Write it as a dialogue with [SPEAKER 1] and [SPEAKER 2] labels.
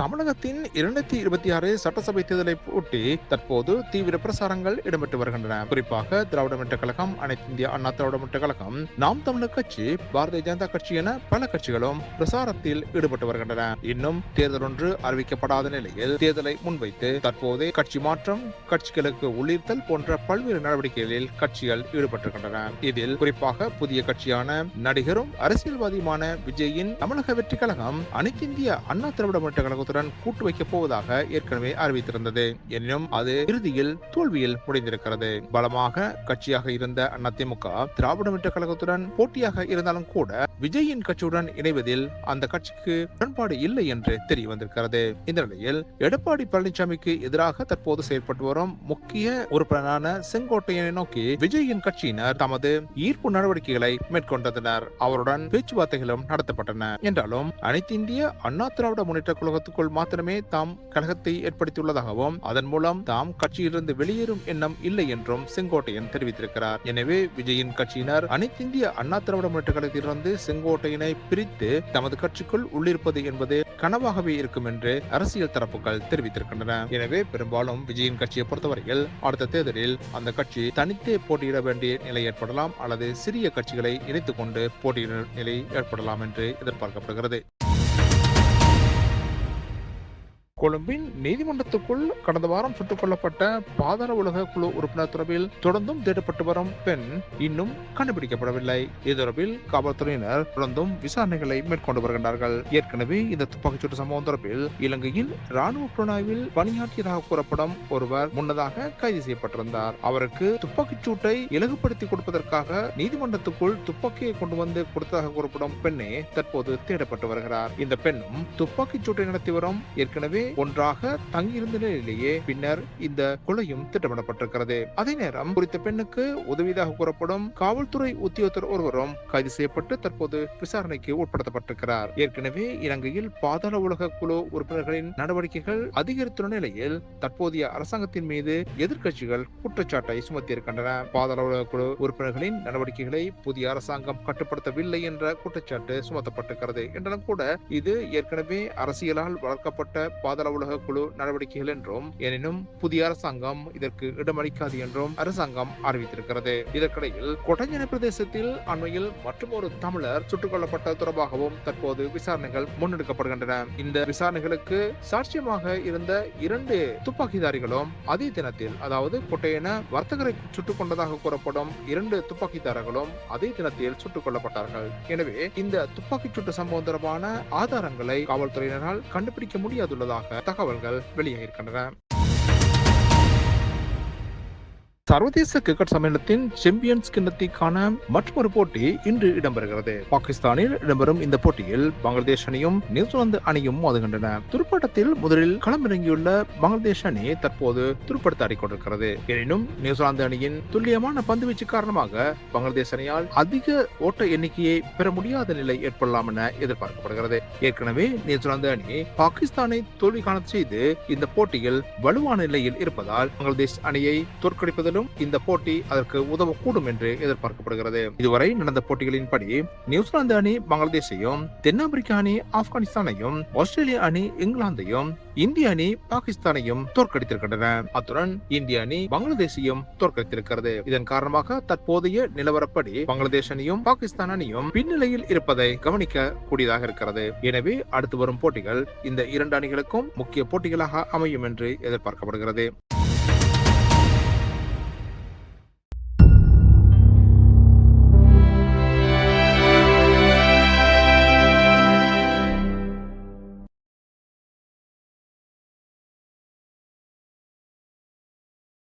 [SPEAKER 1] தமிழகத்தின் இருநூத்தி இருபத்தி ஆறு சட்டசபை தேர்தலை ஒட்டி தற்போது தீவிர பிரசாரங்கள் இடம்பெற்று வருகின்றன. குறிப்பாக திராவிட முன்னேற்ற கழகம் அனைத்து இந்திய அண்ணா திராவிட முன்னேற்ற கழகம் நாம் தமிழர் கட்சி பாரதிய ஜனதா கட்சி என பல கட்சிகளும் பிரசாரத்தில் ஈடுபட்டு வருகின்றன. இன்னும் தேர்தல் ஒன்று அறிவிக்கப்படாத நிலையில் தேர்தலை முன்வைத்து தற்போது கட்சி மாற்றம் கட்சிகளுக்கு உள்ளீர்த்தல் போன்ற பல்வேறு நடவடிக்கைகளில் கட்சிகள் ஈடுபட்டிருக்கின்றன. இதில் குறிப்பாக புதிய கட்சியான நடிகரும் அரசியல்வாதியுமான விஜயின் தமிழக வெற்றி கழகம் அனைத்து இந்திய அண்ணா திராவிட முன்னேற்ற கழகத்துடன் கூட்டு வைக்கப் போவதாக ஏற்கனவே அறிவித்திருந்தது. எனினும் அது இறுதியில் தோல்வியில் முடிந்திருக்கிறது. பலமாக கட்சியாக இருந்த அதிமுக திராவிட முன்னேற்ற கழகத்துடன் போட்டியாக இருந்தாலும் கூட விஜயின் கட்சியுடன் இணைவதில் அந்த கட்சிக்கு உடன்பாடு இல்லை என்று தெரிய வந்திருக்கிறது இந்த நிலையில் எடப்பாடி பழனிசாமிக்கு எதிராக தற்போது செயல்பட்டு வரும் முக்கிய உறுப்பினரான செங்கோட்டையனை நோக்கி விஜயின் கட்சியினர் தமது ஈர்ப்பு நடவடிக்கைகளை மேற்கொண்டனர். அவருடன் பேச்சுவார்த்தைகளும் நடத்தப்பட்டன. என்றாலும் அனைத்து இந்திய அண்ணா திராவிட முன்னேற்ற கட்சிக்குள் மாத்திரமே தாம் கழகத்தை ஏற்படுத்தியுள்ளதாகவும் அதன் மூலம் தாம் கட்சியிலிருந்து வெளியேறும் எண்ணம் இல்லை என்றும் செங்கோட்டையன் தெரிவித்திருக்கிறார். எனவே விஜயின் கட்சியினர் அனைத்து இந்திய அண்ணா திராவிட முன்னேற்ற கழகத்திலிருந்து செங்கோட்டையனை பிரித்து தமது கட்சிக்குள் உள்ளிருப்பது என்பது கனவாகவே இருக்கும் என்று அரசியல் தரப்புகள் தெரிவித்திருக்கின்றன. எனவே பெரும்பாலும் விஜயின் கட்சியை பொறுத்தவரையில் அடுத்த தேர்தலில் அந்த கட்சி தனித்தே போட்டியிட வேண்டிய நிலை ஏற்படலாம் அல்லது சிறிய கட்சிகளை இணைத்துக் கொண்டு போட்டியிடும் நிலை ஏற்படலாம் என்று எதிர்பார்க்கப்படுகிறது. கொழும்பின் நீதிமன்றத்துக்குள் கடந்த வாரம் சுட்டுக் கொல்லப்பட்ட பாதாள உலக குழு உறுப்பினர் தொடர்பில் தொடர்ந்தும் தேடப்பட்டு வரும் பெண் இன்னும் கண்டுபிடிக்கப்படவில்லை. இது தொடர்பில் காவல்துறையினர் தொடர்ந்தும் விசாரணைகளை மேற்கொண்டு வருகின்றார்கள். ஏற்கனவே இந்த துப்பாக்கிச்சூட்டு சம்பவம் தொடர்பில் இலங்கையில் ராணுவ புலனாய்வில் பணியாற்றியதாக கூறப்படும் ஒருவர் முன்னதாக கைது செய்யப்பட்டிருந்தார். அவருக்கு துப்பாக்கிச்சூட்டை இலகுபடுத்தி கொடுப்பதற்காக நீதிமன்றத்துக்குள் துப்பாக்கியை கொண்டு வந்து கொடுத்ததாக கூறப்படும் பெண்ணே தற்போது தேடப்பட்டு வருகிறார். இந்த பெண்ணும் துப்பாக்கிச் சூட்டை நடத்தி வரும் ஏற்கனவே ஒன்றாக தங்கியிருந்த நிலையிலேயே பின்னர் இந்த கொலையும் திட்டமிடப்பட்டிருக்கிறது. அதே நேரம் குறித்த பெண்ணுக்கு உதவியதாக கூறப்படும் காவல்துறை உத்தியோகத்தர் ஒருவரும் கைது செய்யப்பட்டு தற்போது விசாரணைக்கு உட்படுத்தப்பட்டிருக்கிறார். ஏற்கனவே இலங்கையில் பாதாள உலக குழு உறுப்பினர்களின் நடவடிக்கைகள் அதிகரித்துள்ள நிலையில் தற்போதைய அரசாங்கத்தின் மீது எதிர்க்கட்சிகள் குற்றச்சாட்டை சுமத்தியிருக்கின்றன. பாதாள உலக குழு உறுப்பினர்களின் நடவடிக்கைகளை புதிய அரசாங்கம் கட்டுப்படுத்தவில்லை என்ற குற்றச்சாட்டு சுமத்தப்பட்டிருக்கிறது. என்றாலும் கூட இது ஏற்கனவே அரசியலால் வளர்க்கப்பட்ட பாதாள உலக குழு நடவடிக்கைகள் என்றும் எனினும் புதிய அரசாங்கம் இதற்கு இடமளிக்காது என்றும் அரசாங்கம் அறிவித்திருக்கிறது. இதற்கிடையில் கொட்டஞ்சன பிரதேசத்தில் அண்மையில் மற்றும் ஒரு தமிழர் சுட்டுக் கொல்லப்பட்ட தொடர்பாகவும் தற்போது விசாரணைகள் முன்னெடுக்கப்படுகின்றன. இந்த விசாரணைகளுக்கு சாட்சியமாக இருந்த இரண்டு துப்பாக்கிதாரிகளும் அதே தினத்தில் அதாவது கொட்டையன வர்த்தகரை சுட்டுக் கொண்டதாக கூறப்படும் இரண்டு துப்பாக்கிதாரர்களும் அதே தினத்தில் சுட்டுக் கொல்லப்பட்டார்கள் எனவே இந்த துப்பாக்கிச் சூட்டு சம்பவம் தொடர்பான ஆதாரங்களை காவல்துறையினரால் கண்டுபிடிக்க முடியாதுள்ளதாக தகவல்கள் வெளியாகியிருக்கின்றன. சர்வதேச கிரிக்கெட் சம்மேளனத்தின் சாம்பியன்ஸ் கிண்ணத்திற்கான மற்றொரு போட்டி இன்று இடம்பெறுகிறது. பாகிஸ்தானில் இடம்பெறும் இந்த போட்டியில் பங்களாதேஷ் அணியும் நியூசிலாந்து அணியும் மோதுகின்றன. துடுப்பாட்டத்தில் முதலில் களமிறங்கியுள்ள பங்களாதேஷ் அணி தற்போது துடுப்படுத்த ஆடிக்கொண்டிருக்கிறது. எனினும் நியூசிலாந்து அணியின் துல்லியமான பந்துவீச்சு காரணமாக பங்களாதேஷ் அணியால் அதிக ஓட்ட எண்ணிக்கையை பெற முடியாத நிலை ஏற்படலாம் என எதிர்பார்க்கப்படுகிறது. ஏற்கனவே நியூசிலாந்து அணி பாகிஸ்தானை தோல்வி காண செய்து இந்த போட்டியில் வலுவான நிலையில் இருப்பதால் பங்களாதேஷ் அணியை தோற்கடிப்பதிலும் இந்த போட்டி அதற்கு உதவக்கூடும் என்று எதிர்பார்க்கப்படுகிறது. இதுவரை நடந்த போட்டிகளின்படி நியூசிலாந்து அணி பங்களாதேஷையும் தென்னாப்பிரிக்கா அணி ஆப்கானிஸ்தானையும் ஆஸ்திரேலிய அணி இங்கிலாந்தையும் இந்திய அணி பாகிஸ்தானையும் தோற்கடித்திருக்கின்றன. அத்துடன் இந்திய அணி பங்களாதேஷையும் தோற்கடித்திருக்கிறது. இதன் காரணமாக தற்போதைய நிலவரப்படி பங்களாதேஷ் அணியும் பாகிஸ்தான் அணியும் பின்னிலையில் இருப்பதை கவனிக்க கூடியதாக இருக்கிறது. எனவே அடுத்து வரும் போட்டிகள் இந்த இரண்டு அணிகளுக்கும் முக்கிய போட்டிகளாக அமையும் என்று எதிர்பார்க்கப்படுகிறது.